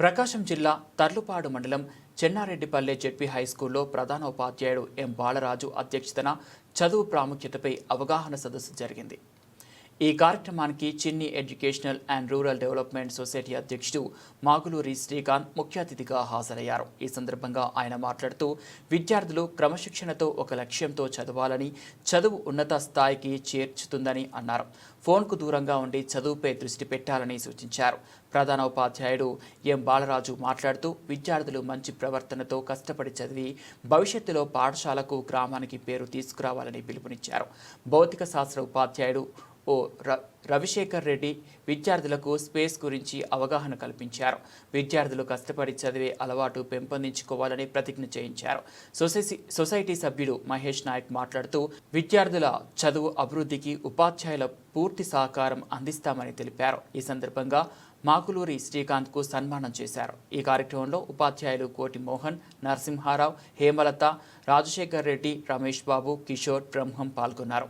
ప్రకాశం జిల్లా తర్లుపాడు మండలం చెన్నారెడ్డిపల్లె జెడ్పీ హైస్కూల్లో ప్రధానోపాధ్యాయుడు ప్రధాన ఉపాధ్యాయుడు ఎం బాలరాజు అధ్యక్షతన చదువు ప్రాముఖ్యతపై అవగాహన సదస్సు జరిగింది. ఈ కార్యక్రమానికి Chinni educational and rural development society అధ్యక్షుడు మాగులూరి శ్రీకాంత్ ముఖ్య అతిథిగా హాజరయ్యారు. ఈ సందర్భంగా ఆయన మాట్లాడుతూ విద్యార్థులు క్రమశిక్షణతో ఒక లక్ష్యంతో చదవాలని చదువు ఉన్నత స్థాయికి చేర్చుతుందని అన్నారు. ఫోన్కు దూరంగా ఉండి చదువుపై దృష్టి పెట్టాలని సూచించారు. ప్రధాన ఉపాధ్యాయుడు ఎం బాలరాజు మాట్లాడుతూ విద్యార్థులు మంచి ప్రవర్తనతో కష్టపడి చదివి భవిష్యత్తులో పాఠశాలకు గ్రామానికి పేరు తీసుకురావాలని పిలుపునిచ్చారు. భౌతిక శాస్త్ర ఉపాధ్యాయుడు ఓ ర రవిశేఖర్ రెడ్డి విద్యార్థులకు స్పేస్ గురించి అవగాహన కల్పించారు. విద్యార్థులు కష్టపడి చదివే అలవాటు పెంపొందించుకోవాలని ప్రతిజ్ఞ చేయించారు. సొసైటీ సొసైటీ సభ్యుడు మహేష్ నాయక్ మాట్లాడుతూ విద్యార్థుల చదువు అభివృద్ధికి ఉపాధ్యాయుల పూర్తి సహకారం అందిస్తామని తెలిపారు. ఈ సందర్భంగా మాకులూరి శ్రీకాంత్కు సన్మానం చేశారు. ఈ కార్యక్రమంలో ఉపాధ్యాయులు కోటి మోహన్ నరసింహారావు హేమలత రాజశేఖర్ రెడ్డి రమేష్ బాబు కిషోర్ బ్రహ్మం పాల్గొన్నారు.